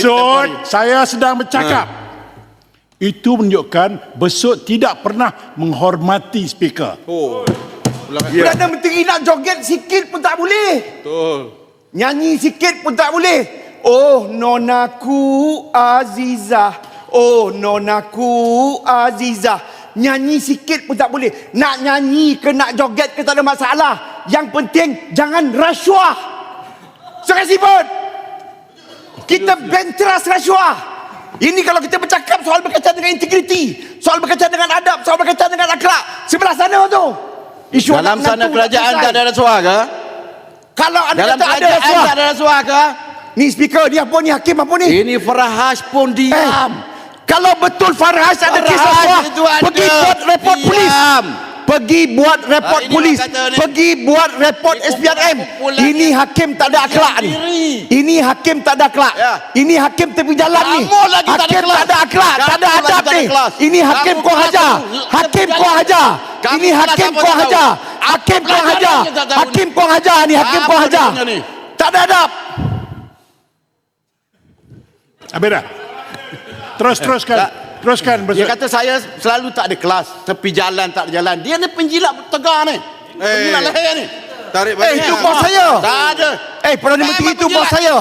Besut, saya sedang bercakap. Itu menunjukkan Besut tidak pernah menghormati speaker. Oh. Yeah. Perdana Menteri nak joget sikit pun tak boleh. Betul. Nyanyi sikit pun tak boleh. Oh nonaku Azizah. Oh nonaku Azizah. Nyanyi sikit pun tak boleh. Nak nyanyi ke nak joget ke tak ada masalah. Yang penting jangan rasuah. Terima kasih pun. Kita benteras rasuah. Ini kalau kita bercakap soal berkaitan dengan integriti, soal berkaitan dengan adab, soal berkaitan dengan akhlak. Sebelah sana tu. Isu Dalam sana kerajaan tak ada rasuah ke? Kalau anda Dalam kata ada rasuah. tak ada rasuah ke? Ni speaker ni apa ni hakim apa ni? Ini Farahaj pun Eh, diam. kalau betul Farhas ada kes Farhaj rasuah, pergi buat report Diam. polis. Pergi buat report Ah, ini polis. kata ni. Pergi buat report Ini SPRM. Ini hakim tak ada akhlak ni. Ini hakim tak ada akhlak. Ya. Ini hakim tepi jalan ni. Lagi hakim tak ada akhlak, tak ada adab ni. Ini hakim kau hajar. Hakim kau hajar. Ini hakim kau hajar. Hakim kau hajar. Hakim kau hajar ni. Hakim kau hajar. Tak ada adab. Habis dah? Terus, teruskan. Teruskan, Dia Besut. kata saya selalu tak ada kelas. Tepi jalan tak ada jalan. Dia ni penjilat tegar ni. Penjilat leher ni. Tarik Eh, balik. itu bos saya. Tak ada. Eh, Perdana Menteri Memang itu bos saya.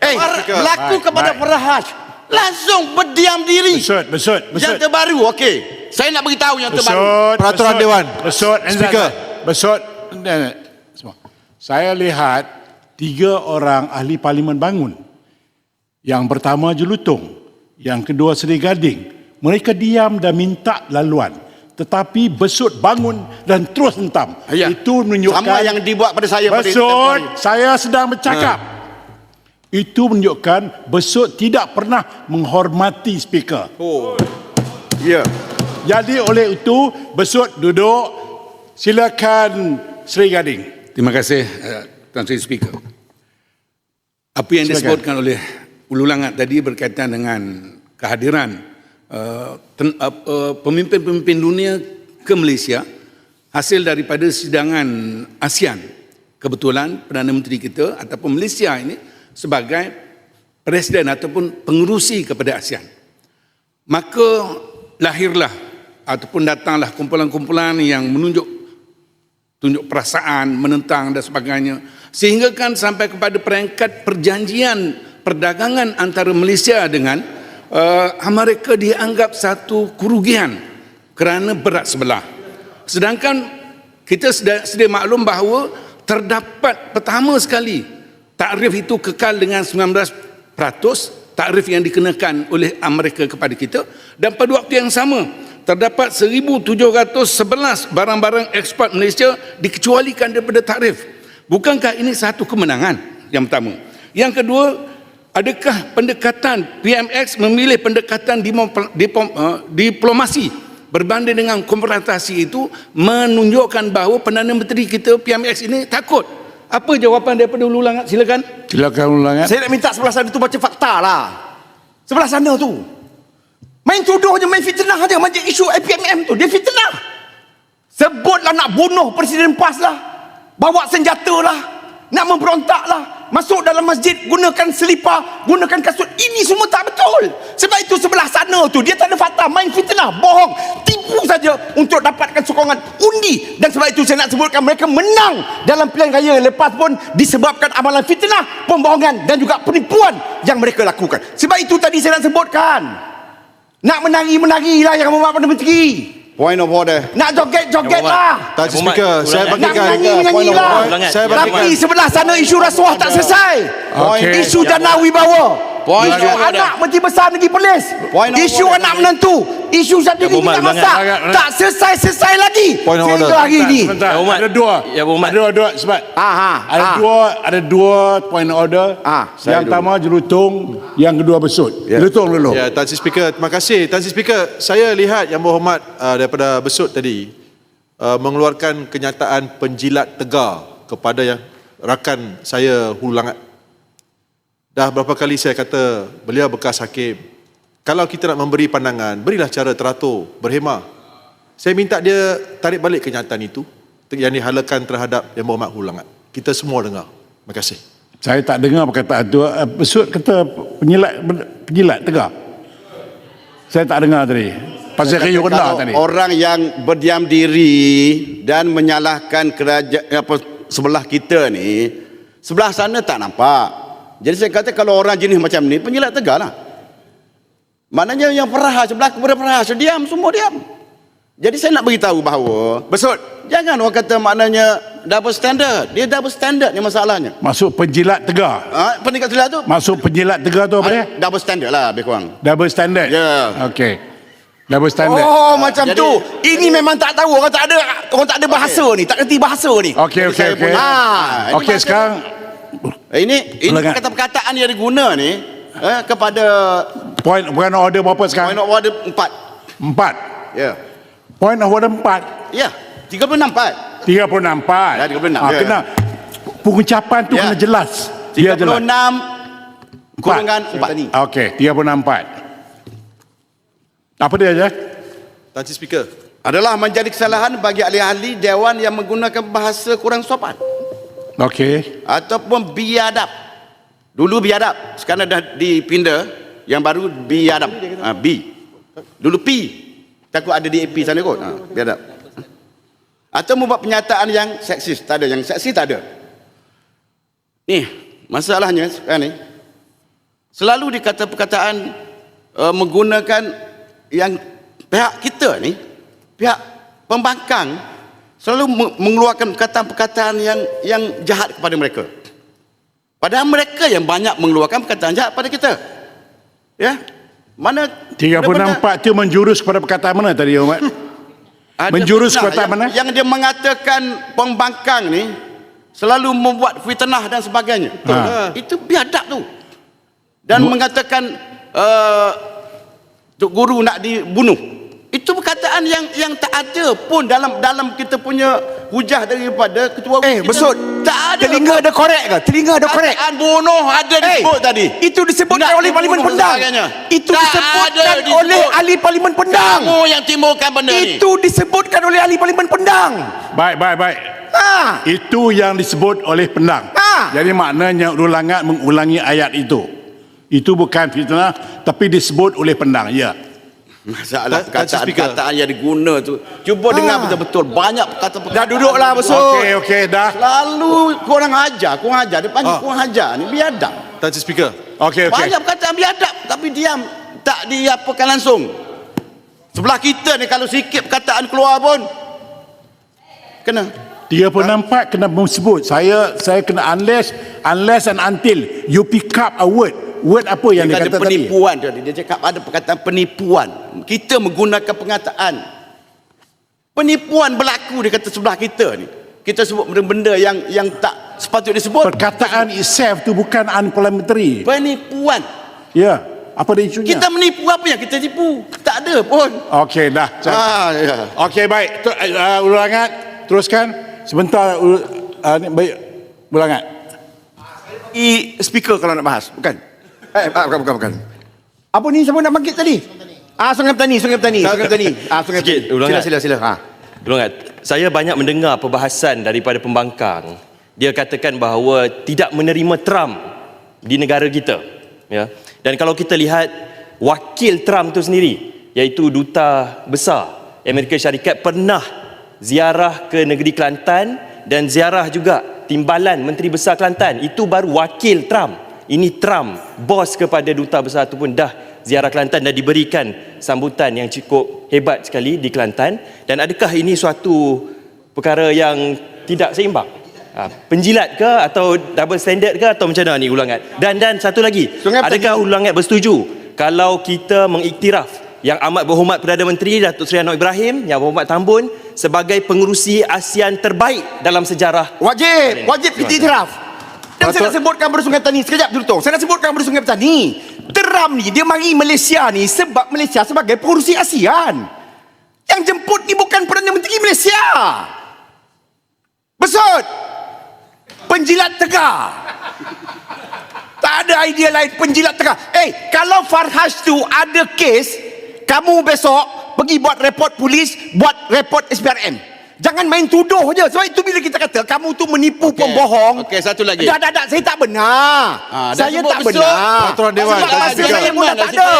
Eh. Berlaku kepada baik. Farahaj. Langsung berdiam diri. Besut, Besut, Yang Besut. terbaru, okey. Saya nak beritahu yang terbaru. Besut, Peraturan Besut. Dewan. Besut. Speaker. Besut. Semua. Saya lihat tiga orang ahli parlimen bangun. Yang pertama Jelutong, yang kedua Seri Gading. Mereka diam dan minta laluan. Tetapi Besut bangun dan terus hentam. Ya. Itu menunjukkan Sama yang dibuat pada saya pada Besut, hari. saya sedang bercakap. Itu menunjukkan Besut tidak pernah menghormati speaker. Oh. Ya. Jadi oleh itu Besut duduk silakan Sri Gading. Terima kasih uh, Tuan Sri Speaker. Apa yang Silakan. disebutkan oleh Ulu Langat tadi berkaitan dengan kehadiran ten, uh, uh, pemimpin-pemimpin dunia ke Malaysia hasil daripada sidangan ASEAN. Kebetulan Perdana Menteri kita ataupun Malaysia ini sebagai presiden ataupun pengerusi kepada ASEAN. Maka lahirlah ataupun datanglah kumpulan-kumpulan yang menunjuk tunjuk perasaan, menentang dan sebagainya. Sehingga kan sampai kepada peringkat perjanjian perdagangan antara Malaysia dengan uh, Amerika dianggap satu kerugian kerana berat sebelah. Sedangkan kita sedia, maklum bahawa terdapat pertama sekali takrif itu kekal dengan 19% takrif yang dikenakan oleh Amerika kepada kita dan pada waktu yang sama terdapat 1711 barang-barang ekspor Malaysia dikecualikan daripada takrif. Bukankah ini satu kemenangan yang pertama? Yang kedua, adakah pendekatan PMX memilih pendekatan eh, diplomasi berbanding dengan konfrontasi itu menunjukkan bahawa Perdana Menteri kita PMX ini takut. Apa jawapan daripada Ulu Langat? Silakan. Silakan ulangan. Saya nak minta sebelah sana tu baca fakta lah. Sebelah sana tu. Main tuduh je, main fitnah je. Macam isu APMM tu. Dia fitnah. Sebutlah nak bunuh Presiden PAS lah. Bawa senjata lah. Nak memberontak lah. Masuk dalam masjid, gunakan selipar, gunakan kasut. Ini semua tak betul. Sebab itu sebelah sana tu, dia tak ada fakta. Main fitnah, bohong, tipu saja untuk dapatkan sokongan undi. Dan sebab itu saya nak sebutkan mereka menang dalam pilihan raya lepas pun disebabkan amalan fitnah, pembohongan dan juga penipuan yang mereka lakukan. Sebab itu tadi saya nak sebutkan. Nak menari-menari lah yang membuat Perdana Menteri. Point of order. Nak joget-joget lah. Taji Speaker, saya Nak bagikan. menyanyi-menyanyi lah. Saya Tapi sebelah sana isu rasuah tak selesai. Okey. Isu dana wibawa. Point Isu anak Menteri Besar Negeri Perlis. Point Isu anak menantu. Isu satu negeri Umat nak Umat. masak. Tak selesai-selesai lagi. Point of Sehingga order. hari ini. Sebentar, Ya, ada dua. Ya. Ada dua, dua sebab Ah, ah, ada ah. dua, ada dua point order. Ah, saya yang pertama jelutong, yang kedua besut. Jelutong dulu. Ya, Tan Sri Speaker, terima kasih. Tan Sri Speaker, saya lihat yang berhormat uh, daripada Besut tadi uh, mengeluarkan kenyataan penjilat tegar kepada yang rakan saya Hulu Langat. Dah berapa kali saya kata beliau bekas hakim. Kalau kita nak memberi pandangan, berilah cara teratur, berhemah. Saya minta dia tarik balik kenyataan itu yang dihalakan terhadap yang berhormat Hulu Langat. Kita semua dengar. Terima kasih. Saya tak dengar perkataan tu. Eh, Besut kata penjilat penjilat tegar. Saya tak dengar tadi. Pasal riuh rendah tadi. Orang yang berdiam diri dan menyalahkan kerajaan apa sebelah kita ni, sebelah sana tak nampak. Jadi saya kata kalau orang jenis macam ni, penjilat tegar lah. Maknanya yang perah sebelah kepada perah, diam semua diam. Jadi saya nak beritahu bahawa Besut. jangan orang kata maknanya double standard. Dia double standard ni masalahnya. Masuk penjilat tegar. Ha, pendekat sebelah tu Masuk penjilat tegar tu apa dia? double standard lah lebih kurang. Double standard. Ya. Okey. Double standard. Oh macam Jadi- tu. Ini memang tak tahu orang tak ada orang tak ada bahasa ni, tak kerti bahasa ni. Okey okey okey. ini Okey sekarang Eh, Ini ini Ulangan. kata-perkataan yang diguna ni eh, kepada point point of order berapa point sekarang? of order 4. Empat. Ya. Point of order empat. Ya, 36 Pak. 36 empat. Ya, 36, Ah, ya. kena pengucapan tu Ya. kena jelas. Dia jelas. 36 kurungan 4. Okey, 36 empat. Apa dia je? Sri Speaker. Adalah menjadi kesalahan bagi ahli-ahli dewan yang menggunakan bahasa kurang sopan Okey. ataupun biadab. Dulu biadab, sekarang dah dipindah yang baru biadab. Ha, B. Dulu P. Takut ada di AP sana kot. Ha, biadab. Atau membuat pernyataan yang seksis, tak ada. Yang seksis tak ada. Ni, masalahnya sekarang ni selalu dikata perkataan uh, menggunakan yang pihak kita ni, pihak pembangkang selalu me- mengeluarkan perkataan-perkataan yang yang jahat kepada mereka. Padahal mereka yang banyak mengeluarkan perkataan jahat pada kita. Ya? Mana 34 tu menjurus kepada perkataan mana tadi Umat? Menjurus perkataan yang, mana? Yang dia mengatakan pembangkang ni selalu membuat fitnah dan sebagainya. Ha. Itu biadab tu. Dan mengatakan uh, Tok Guru nak dibunuh. Itu perkataan yang yang tak ada pun dalam dalam kita punya hujah daripada ketua Eh, besut. Tak ada. Telinga ada korek ke? Telinga ada korek. Perkataan bunuh ada Eh, disebut tadi. Itu disebutkan Nak oleh Parlimen Pendang. sebagainya. Itu Tak ada disebutkan disebut. oleh ahli Parlimen Pendang. Kamu yang timbulkan benda ni. Itu disebutkan oleh ahli Parlimen Pendang. Baik, baik, baik. Ha. Itu yang disebut oleh pendang. Ha. Jadi maknanya ulangat mengulangi ayat itu. Itu bukan fitnah tapi disebut oleh pendang. Ya. Masalah perkataan-perkataan yang diguna tu. Cuba dengar betul-betul. Banyak perkataan Dah duduklah besut. Okey, okey, dah. Lalu kurang ajar, kurang ajar. Dia panggil Ah. kurang ajar ni biadab. Tan Sri Speaker. Okey, okey. Banyak perkataan biadab tapi diam. Tak diapakan langsung. Sebelah kita ni kalau sikit perkataan keluar pun kena. 34 kena sebut. Saya saya kena unless unless and until you pick up a word. Word apa yang dia, Dia kata tadi? penipuan tadi. Dia cakap ada perkataan penipuan. Kita menggunakan pengataan. Penipuan berlaku dia kata sebelah kita ni. Kita sebut benda-benda yang yang tak sepatutnya disebut. Perkataan itself tu bukan unparliamentary. Penipuan. Ya. Apa dia isunya? Kita menipu apa yang kita tipu? Tak ada pun. Okey, dah. Ah, ya. Okey, baik. Tu, uh, ulangat. Teruskan. Sebentar. Uh, uh, ni, baik. Ulangat. I speaker kalau nak bahas, bukan? Eh, ah, bukan, bukan, bukan. Apa ni siapa nak bangkit tadi? Ah, Sungai Petani, Sungai Petani, Sungai Petani. Ah, Sungai Sikit, Petani. ulangan. Sila, sila, sila. Ha. Tolong ingat, saya banyak mendengar perbahasan daripada pembangkang. Dia katakan bahawa tidak menerima Trump di negara kita. Ya. Dan kalau kita lihat wakil Trump tu sendiri, iaitu duta besar Amerika Syarikat pernah ziarah ke negeri Kelantan dan ziarah juga timbalan Menteri Besar Kelantan. Itu baru wakil Trump. Ini Trump, bos kepada duta besar itu pun dah ziarah Kelantan dan diberikan sambutan yang cukup hebat sekali di Kelantan dan adakah ini suatu perkara yang tidak seimbang? Ha, penjilat ke atau double standard ke atau macam mana ni ulangat? Dan dan satu lagi, Sungai adakah ulangat bersetuju kalau kita mengiktiraf yang amat berhormat Perdana Menteri Datuk Seri Anwar Ibrahim yang berhormat Tambun sebagai pengerusi ASEAN terbaik dalam sejarah Wajib, wajib kita iktiraf. Dan saya nak sebutkan pada Sungai Petani. Sekejap dulu tong. Saya nak sebutkan pada Sungai Petani. Teram ni, dia mari Malaysia ni sebab Malaysia sebagai pengurusi ASEAN. Yang jemput ni bukan Perdana Menteri Malaysia. Besut. Penjilat tegar. Tak ada idea lain penjilat tegar. Eh, kalau Farhaj tu ada kes, kamu besok pergi buat report polis, buat report SPRM. Jangan main tuduh je. Sebab itu bila kita kata kamu tu menipu Okey. pembohong. Okey, satu lagi. Dah, dah, dah. Saya tak benar. Dah saya tak besok. benar. Peraturan Dewan, Sebab tak masa saya pun dah tak ada.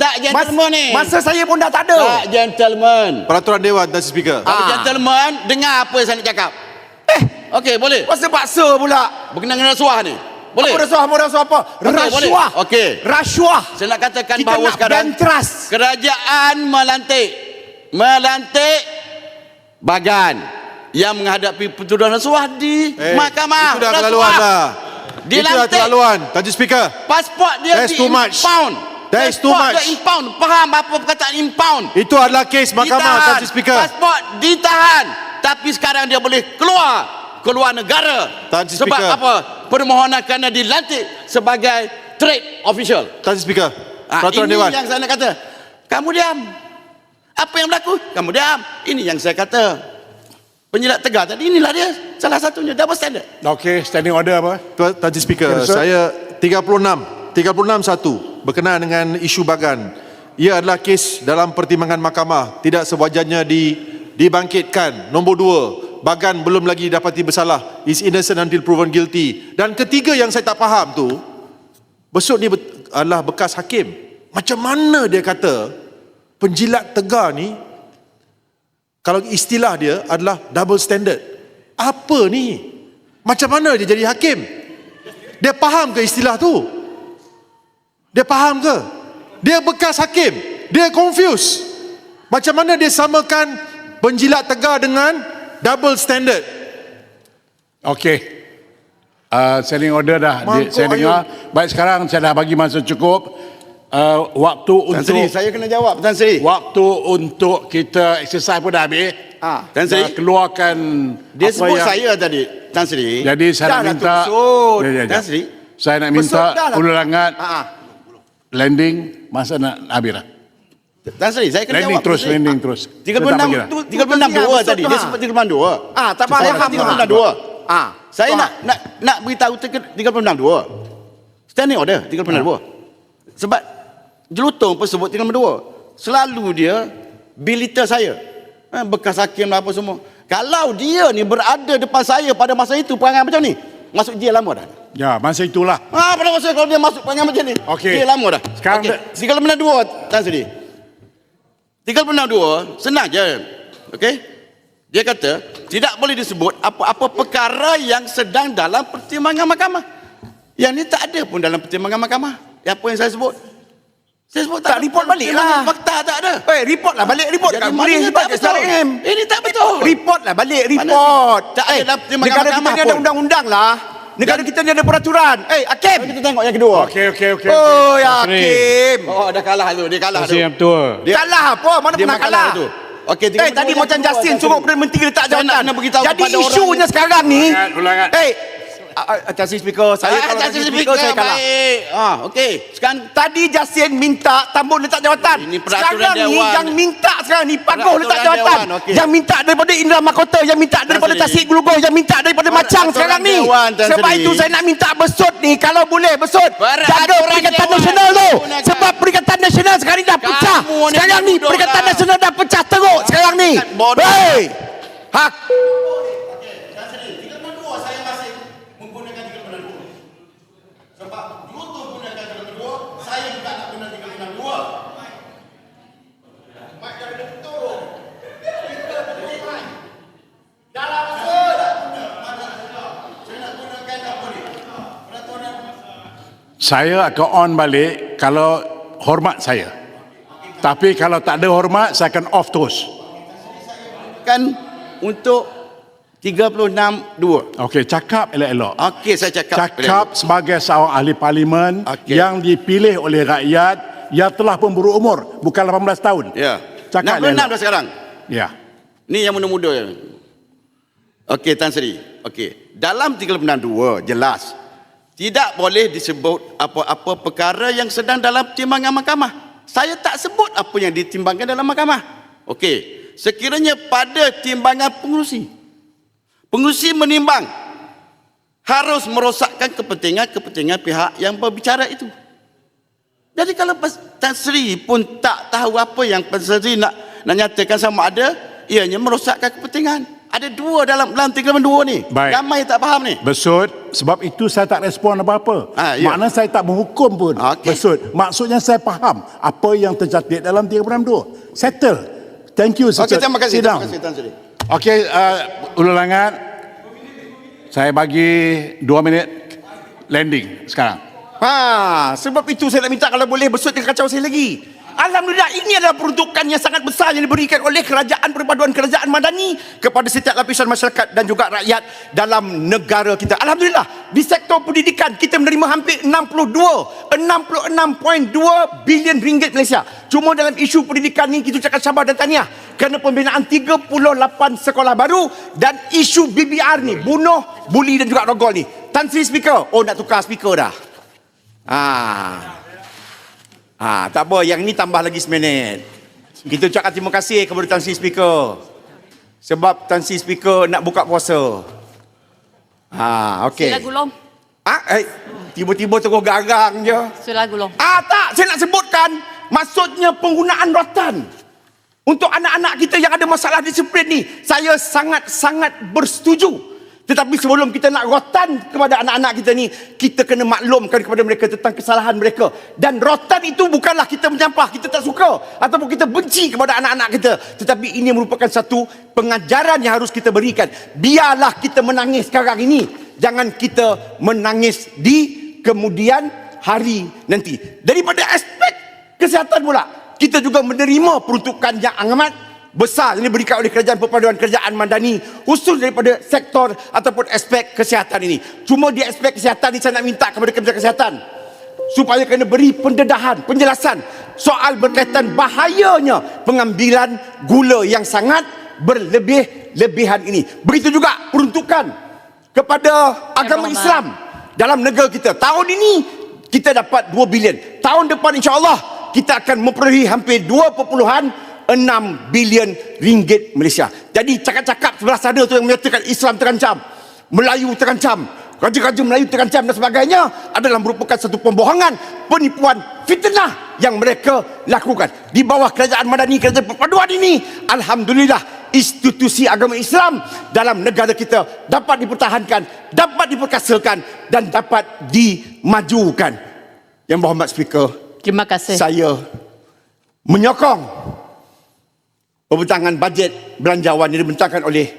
Tak gentleman Mas- ni. Masa saya pun dah tak ada. Tak gentleman. Peraturan Dewan Sri Speaker. Kalau Ah. gentleman, dengar apa yang saya nak cakap. Eh, Okey, boleh. masa paksa pula. Berkenaan dengan rasuah ni. Boleh. Apa rasuah, apa rasuah apa? Rasuah. Okey. Rasuah. Saya nak katakan Kita bahawa nak sekarang ban trust. kerajaan melantik melantik bagan yang menghadapi pentuduhan rasuah di Eh, mahkamah. Itu dah keterlaluan lah. Dia Itu dah. Tan Sri Speaker. Pasport dia That's di too much. impound. That is too much. dia impound. Faham apa perkataan impound? Itu adalah kes mahkamah Tan Sri Speaker. Pasport ditahan. Tapi sekarang dia boleh keluar. Keluar negara. Tan Sri Sebab Speaker. apa? Permohonan kerana dilantik sebagai trade official. Tan Sri Speaker. Ah, Peraturan ini Dewan. yang saya nak kata. Kamu diam. Apa yang berlaku? Kamu diam. Ini yang saya kata. Penjilat tegar tadi inilah dia. Salah satunya double standard. Okey, standing order apa? Tuan Sri Speaker, sir. saya 36 36 satu berkenaan dengan isu bagan. Ia adalah kes dalam pertimbangan mahkamah tidak sewajarnya di dibangkitkan. Nombor dua, bagan belum lagi dapati bersalah. Is innocent until proven guilty. Dan ketiga yang saya tak faham tu, besut ni adalah bekas hakim. Macam mana dia kata penjilat tegar ni kalau istilah dia adalah double standard. Apa ni? Macam mana dia jadi hakim? Dia faham ke istilah tu? Dia faham ke? Dia bekas hakim. Dia confused. Macam mana dia samakan penjilat tegar dengan double standard? Okey. Uh, standing order dah Mangkuk saya dengar. Baik sekarang saya dah bagi masa cukup. Uh, waktu Tan Sri, untuk saya kena jawab Tan Sri. waktu untuk kita exercise pun dah habis. Ah. Tan Sri. Dah keluarkan Dia apa sebut yang, saya tadi. Tan Sri. Jadi saya Dah nak lah minta besut. Ya, ya, ya. Tan Sri. Saya nak minta dah lah. ulangan Ah, ah. landing masa nak habis dah. Tan Sri, saya kena Landing jawab. terus, Sri. landing terus. Saya tak 36 bagi dah. Tu- tu- 36 tu dua besut tadi. Dia ha. sebut 36 dua. Ah, tak apa. Saya faham. 36 dua. Ah, Saya faham. nak nak nak beritahu 36 dua. Standing order 36 dua. Sebab jelutong pun sebut 36 dua. Selalu dia belittle saya. Eh, bekas hakim lah apa semua. Kalau dia ni berada depan saya pada masa itu perangai macam ni, masuk jail lama dah. Ya, masa itulah. Ah, pada masa kalau dia masuk perangai macam ni, Okey. dia lama dah. Sekarang Okey. dah- 36 dua Tan Sri. 36 senang je. Okey? Dia kata tidak boleh disebut apa-apa perkara yang sedang dalam pertimbangan mahkamah. Yang ni tak ada pun dalam pertimbangan mahkamah. Apa yang saya sebut? Saya sebut Tak, report dalam balik lah. Fakta tak ada. Eh, report lah balik report. Jadi Kat mana sebab tak kat betul? SRM. Ini tak betul. Report lah balik Mana report. tak ada Eh, dalam pertimbangan negara kita ni ada undang-undang lah. Negara kita ni ada peraturan. Eh, Hakim. Kita tengok yang kedua. Okey, okey, okey. Oh, ya. Hakim. Oh, dah kalah tu. Dia kalah tu. Yang betul. Dia- Kalah apa? Mana Dia pernah kalah kalah? tu. Okey, eh, 32 tadi macam Justin suruh. Perdana Menteri letak jawatan. Jadi kepada orang isunya sekarang ni. Eh, Atas speaker, saya Ah, kalau Justin speaker, speaker, saya kalah. Baik. Ah, okey. Sekarang Tadi Justin minta Tambun letak jawatan. Ini peraturan sekarang ni Dewan. yang minta sekarang ni Pagoh Peraturan letak jawatan. Dewan, okey. Yang minta daripada Indra Mahkota, yang minta daripada. Tasik Gulugoh, yang minta daripada Macang Peraturan sekarang ni. Dewan, Tan Sebab itu saya nak minta besut ni kalau boleh besut. Jaga Perikatan Nasional tu. Sebab Perikatan Nasional sekarang ni dah pecah. Ni Sekarang ni Perikatan lah. Nasional dah pecah teruk sekarang ni. Hei. Hak Saya akan on balik kalau hormat saya. Tapi kalau tak ada hormat, saya akan off terus. kan untuk 36 dua. Okey, cakap elok-elok. Okey, saya cakap. Cakap sebagai seorang ahli parlimen Okey. yang dipilih oleh rakyat yang telah pun berumur, bukan 18 tahun. Ya. Cakap 66 elok. dah sekarang. Ya. Ni yang muda-muda. Okey, Tan Sri. Okey. Dalam 362 jelas tidak boleh disebut apa-apa perkara yang sedang dalam timbangan mahkamah. Saya tak sebut apa yang ditimbangkan dalam mahkamah. Okey. Sekiranya pada timbangan pengurusi. Pengurusi menimbang harus merosakkan kepentingan-kepentingan pihak yang berbicara itu. Jadi kalau Tan Sri pun tak tahu apa yang Tan Sri nak, nak nyatakan sama ada, ianya merosakkan kepentingan. Ada dua dalam dalam 32 ni. Baik. Ramai tak faham ni. Besut, sebab itu saya tak respon apa-apa. Ah, ya. Makna saya tak menghukum pun. Okey. Besut. Maksudnya saya faham apa yang tercantik dalam 362. Settle. Thank you. Okey, terima kasih. Sit Terima kasih Tan Sri. Okey, uh, Ulu Langat. Saya bagi dua minit landing sekarang. Ha, sebab itu saya nak minta kalau boleh besut jangan kacau saya lagi. Alhamdulillah ini adalah peruntukan yang sangat besar yang diberikan oleh kerajaan perpaduan kerajaan madani kepada setiap lapisan masyarakat dan juga rakyat dalam negara kita. Alhamdulillah di sektor pendidikan kita menerima hampir 62 66.2 bilion ringgit Malaysia. Cuma dalam isu pendidikan ni kita cakap sabar dan tahniah kerana pembinaan 38 sekolah baru dan isu BBR ni bunuh, buli dan juga rogol ni. Tan Sri Speaker, oh nak tukar speaker dah. Ah. Ah, tak apa, yang ni tambah lagi seminit. Kita ucapkan terima kasih kepada Tan Sri Speaker. Sebab Tan Sri Speaker nak buka puasa. Ah, okey. Sila gulung. Ah, eh, tiba-tiba terus garang je. Sila gulung. Ah, tak, saya nak sebutkan maksudnya penggunaan rotan. Untuk anak-anak kita yang ada masalah disiplin ni, saya sangat-sangat bersetuju. Tetapi sebelum kita nak rotan kepada anak-anak kita ni, kita kena maklumkan kepada mereka tentang kesalahan mereka. Dan rotan itu bukanlah kita menyampah, kita tak suka ataupun kita benci kepada anak-anak kita. Tetapi ini merupakan satu pengajaran yang harus kita berikan. Biarlah kita menangis sekarang ini. Jangan kita menangis di kemudian hari nanti. Daripada aspek kesihatan pula, kita juga menerima peruntukan yang amat besar yang diberikan oleh kerajaan perpaduan kerajaan madani khusus daripada sektor ataupun aspek kesihatan ini. Cuma di aspek kesihatan ini saya nak minta kepada Kementerian Kesihatan supaya kena beri pendedahan, penjelasan soal berkaitan bahayanya pengambilan gula yang sangat berlebih-lebihan ini. Begitu juga peruntukan kepada agama. Islam dalam negara kita. Tahun ini kita dapat 2 bilion. Tahun depan insya-Allah kita akan memperolehi hampir 2.6 bilion ringgit Malaysia. Jadi cakap-cakap sebelah sana tu yang menyatakan Islam terancam, Melayu terancam, raja-raja Melayu terancam dan sebagainya adalah merupakan satu pembohongan, penipuan, fitnah yang mereka lakukan. Di bawah kerajaan madani, kerajaan perpaduan ini, Alhamdulillah institusi agama Islam dalam negara kita dapat dipertahankan, dapat diperkasakan dan dapat dimajukan. Yang berhormat Speaker, Terima kasih. saya menyokong pembentangan bajet belanjawan yang dibentangkan oleh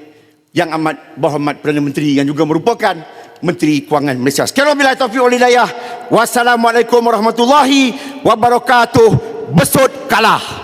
Yang Amat Berhormat Perdana Menteri yang juga merupakan Menteri Kewangan Malaysia. Sekian wabillahi taufiq wal hidayah. Wassalamualaikum warahmatullahi wabarakatuh. Besut kalah.